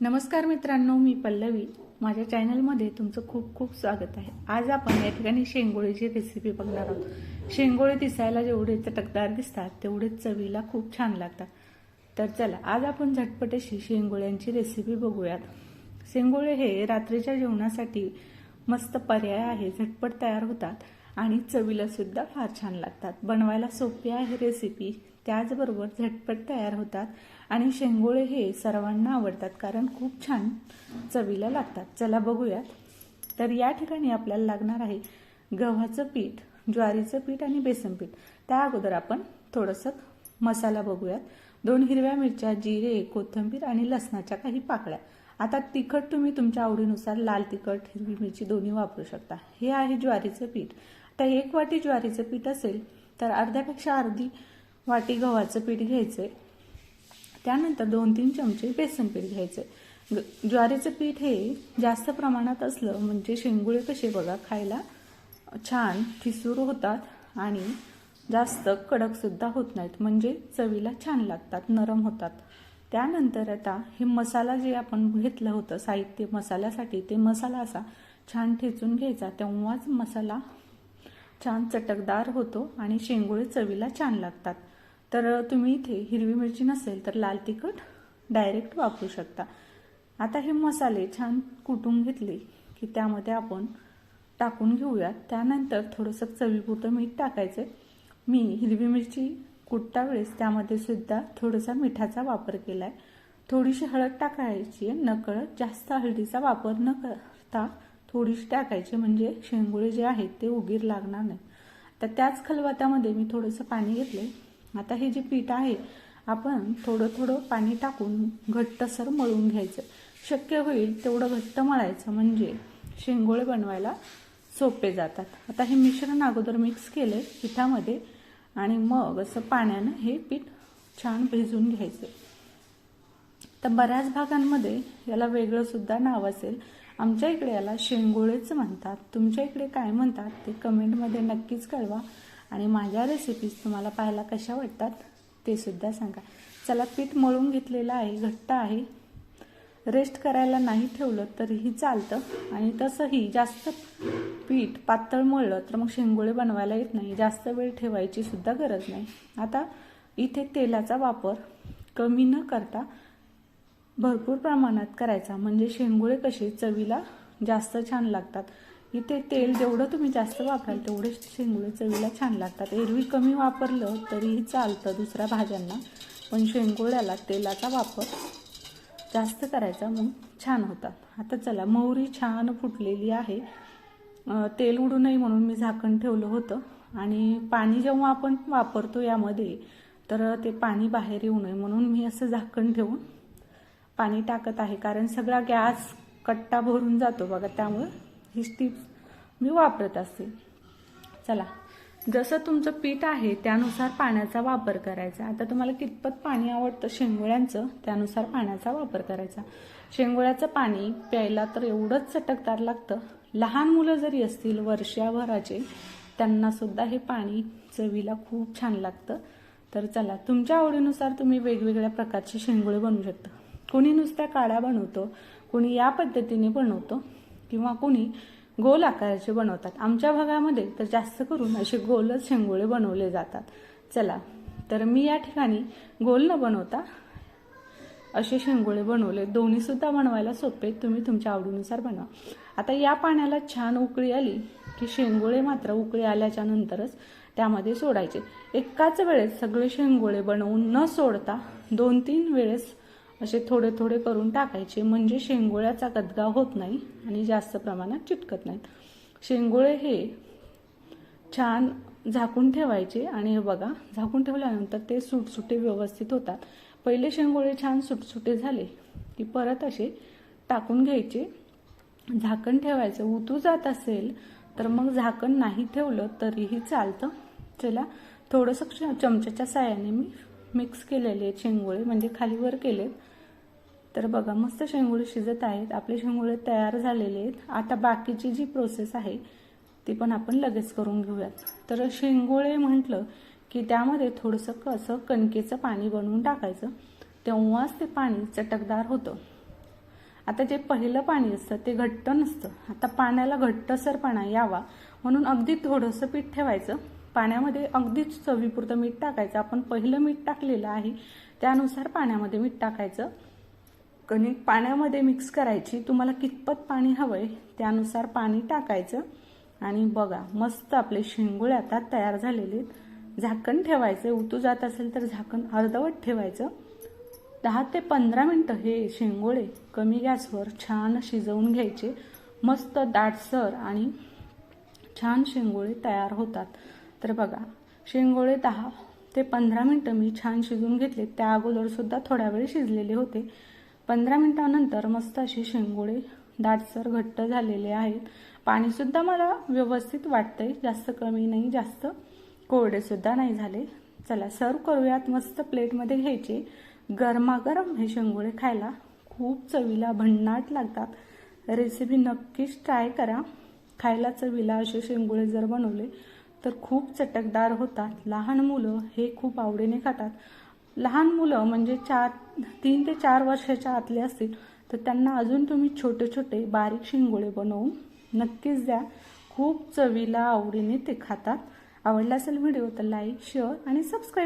नमस्कार मित्रांनो मी पल्लवी. माझ्या चॅनलमध्ये तुमचं खूप खूप स्वागत आहे. आज आपण या ठिकाणी शेंगोळीची रेसिपी बघणार आहोत. शेंगोळे दिसायला जेवढे चटकदार दिसतात तेवढे चवीला खूप छान लागतात. तर चला आज आपण झटपट अशी शेंगोळ्यांची रेसिपी बघूयात. शेंगोळे हे रात्रीच्या जेवणासाठी मस्त पर्याय आहे झटपट तयार होतात आणि चवीला सुद्धा फार छान लागतात. बनवायला सोपी आहे रेसिपी त्याचबरोबर झटपट तयार होतात आणि शेंगोळे हे सर्वांना आवडतात कारण खूप छान चवीला लागतात. चला बघूयात. तर या ठिकाणी आपल्याला लागणार आहे गव्हाचं पीठ ज्वारीचं पीठ आणि बेसन पीठ. त्या अगोदर आपण थोडंसं मसाला बघूयात. दोन हिरव्या मिरच्या जिरे कोथिंबीर आणि लसणाच्या काही पाकळ्या. आता तिखट तुम्ही तुमच्या आवडीनुसार लाल तिखट हिरवी मिरची दोन्ही वापरू शकता. हे आहे ज्वारीचं पीठ. आता एक वाटी ज्वारीचं पीठ असेल तर अर्ध्यापेक्षा अर्धी वाटी गव्हाचं पीठ घ्यायचं त्यानंतर दोन तीन चमचे बेसन पीठ घ्यायचं आहे ज्वारीचं पीठ हे जास्त प्रमाणात असलं म्हणजे शेंगुळे कसे बघा खायला छान ठिसूर होतात आणि जास्त कडकसुद्धा होत नाहीत. म्हणजे चवीला छान लागतात नरम होतात. त्यानंतर आता हे मसाला जे आपण घेतलं होतं साहित्य मसाल्यासाठी ते मसाला असा छान ठेचून घ्यायचा. तेव्हाच मसाला छान चटकदार होतो आणि शेंगोळे चवीला छान लागतात. तर तुम्ही इथे हिरवी मिरची नसेल तर लाल तिखट डायरेक्ट वापरू शकता. आता हे मसाले छान कुटून घेतले की त्यामध्ये आपण टाकून घेऊयात. त्यानंतर थोडंसं चवीपुरतं मीठ टाकायचं. मी हिरवी मिरची कुटता वेळेस त्यामध्ये सुद्धा थोडासा मिठाचा वापर केला आहे थोडीशी हळद टाकायची आहे. नकळत जास्त हळदीचा वापर न करता थोडीशी टाकायची म्हणजे शेंगुळे जे आहेत ते उगीर लागणार नाही तर त्याच खलबत्यामध्ये मी थोडंसं पाणी घेतले आता हे जे पीठ आहे आपण थोडं थोडं पाणी टाकून घट्टसर मळून घ्यायचं. शक्य होईल तेवढं घट्ट मळायचं म्हणजे शेंगोळे बनवायला सोपे जातात. आता हे मिश्रण अगोदर मिक्स केले पिठामध्ये आणि मग असं पाण्यानं हे पीठ छान भिजून घ्यायचं. तर बऱ्याच भागांमध्ये याला वेगळं सुद्धा नाव असेल. आमच्या इकडे याला शेंगोळेच म्हणतात. तुमच्या इकडे काय म्हणतात ते कमेंटमध्ये नक्कीच कळवा. आणि माझ्या रेसिपीज तुम्हाला पाहायला कशा वाटतात ते सुद्धा सांगा. चला पीठ मळून घेतलेलं आहे घट्ट आहे. रेस्ट करायला नाही ठेवलं तरीही चालतं. आणि तसंही जास्त पीठ पातळ मळलं तर मग शेंगोळे बनवायला येत नाही. जास्त वेळ ठेवायची सुद्धा गरज नाही. आता इथे तेलाचा वापर कमी न करता भरपूर प्रमाणात करायचा. म्हणजे शेंगोळे कसे चवीला जास्त छान लागतात. इथे तेल जेवढं तुम्ही जास्त वापराल तेवढे शेंगुळे चवीला छान लागतात. एरवी कमी वापरलं तरीही चालतं दुसऱ्या भाज्यांना पण शेंगोळ्याला तेलाचा वापर जास्त करायचा मग छान होतात. आता चला मोहरी छान फुटलेली आहे. तेल उडू नये म्हणून मी झाकण ठेवलं होतं. आणि पाणी जेव्हा आपण वापरतो यामध्ये तर ते पाणी बाहेर येऊ नये म्हणून मी असं झाकण ठेवून पाणी टाकत आहे. कारण सगळा गॅस कट्टा भरून जातो बघा त्यामुळं. ही टिप्स मी वापरत असते चला जसं तुमचं पीठ आहे त्यानुसार पाण्याचा वापर करायचा. आता तुम्हाला कितपत पाणी आवडतं? शेंगोळ्यांचं त्यानुसार पाण्याचा वापर करायचा. शेंगोळ्याचं पाणी प्यायला तर एवढंच चटकदार लागतं. लहान मुलं जरी असतील वर्षाभराचे त्यांना सुद्धा हे पाणी चवीला खूप छान लागतं. तर चला तुमच्या आवडीनुसार तुम्ही वेगवेगळ्या प्रकारचे शेंगोळे बनवू शकता. कोणी नुसत्या काळ्या बनवतो कोणी या पद्धतीने बनवतो. किंवा कोणी गोल आकाराचे बनवतात. आमच्या भागामध्ये तर जास्त करून असे गोलच शेंगोळे बनवले जातात. चला तर मी या ठिकाणी गोल न बनवता असे शेंगोळे बनवले. दोन्ही सुद्धा बनवायला सोपे तुम्ही तुमच्या आवडीनुसार बनवा. आता या पाण्याला छान उकळी आली की शेंगोळे मात्र उकळी आल्याच्या नंतरच त्यामध्ये सोडायचे. एकाच वेळेस सगळे शेंगोळे बनवून न सोडता दोन तीन वेळेस असे थोडे थोडे करून टाकायचे. म्हणजे शेंगोळ्याचा गदगा होत नाही आणि जास्त प्रमाणात चिटकत नाहीत. शेंगोळे हे छान झाकून ठेवायचे आणि हे बघा झाकून ठेवल्यानंतर ते सुटसुटे व्यवस्थित होतात. पहिले शेंगोळे छान सुटसुटे झाले की परत असे टाकून घ्यायचे. झाकण ठेवायचं. उतू जात असेल तर मग झाकण नाही ठेवलं तरीही चालतं. चला थोडंसं चमच्याच्या साह्याने मी मिक्स केलेले आहेत शेंगोळे. म्हणजे खालीवर केलेत. तर बघा मस्त शेंगोळे शिजत आहेत. आपले शेंगोळे तयार झालेले आहेत. आता बाकीची जी प्रोसेस आहे ती पण आपण लगेच करून घेऊयात. तर शेंगोळे म्हटलं की त्यामध्ये थोडंसं कसं कणकेचं पाणी बनवून टाकायचं तेव्हाच ते पाणी चटकदार होतं. आता जे पहिलं पाणी असतं ते घट्ट नसतं. आता पाण्याला घट्टसरपणा यावा म्हणून अगदी थोडंसं पीठ ठेवायचं. पाण्यामध्ये अगदीच चवीपुरतं मीठ टाकायचं. आपण पहिलं मीठ टाकलेलं आहे त्यानुसार पाण्यामध्ये मीठ टाकायचं. कणिक पाण्यामध्ये मिक्स करायची. तुम्हाला कितपत पाणी हवंय त्यानुसार पाणी टाकायचं. आणि बघा मस्त आपले शेंगुळे आता तयार झालेले झाकण ठेवायचं. उतू जात असेल तर झाकण अर्धवट ठेवायचं. दहा ते पंधरा मिनटं हे शेंगोळे कमी गॅसवर छान शिजवून घ्यायचे. मस्त दाटसर आणि छान शेंगोळे तयार होतात. तर बघा शेंगोळे दहा ते पंधरा मिनटं मी छान शिजवून घेतले त्या अगोदर सुद्धा थोड्या वेळ शिजलेले होते. पंधरा मिनिटानंतर मस्त असे शेंगोळे दाटसर घट्ट झालेले आहेत. पाणीसुद्धा मला व्यवस्थित वाटतंय. जास्त कमी नाही जास्त कोरडेसुद्धा नाही झाले. चला सर्व करूयात. मस्त प्लेटमध्ये घ्यायचे. गरमागरम हे शेंगोळे खायला खूप चवीला भन्नाट लागतात. रेसिपी नक्कीच ट्राय करा. खायला चवीला असे शेंगोळे जर बनवले तर खूप चटकदार होतात. लहान मुलं हे खूप आवडीने खातात. लहान मुलं म्हणजे चार तीन ते चार वर्षाच्या आतले असतील तर त्यांना अजून तुम्ही छोटे छोटे बारीक शिंगोळे बनवून नक्कीच द्या. खूप चवीला आवडीने ते खातात. आवडला असेल व्हिडिओ तर लाईक शेअर आणि सबस्क्राईब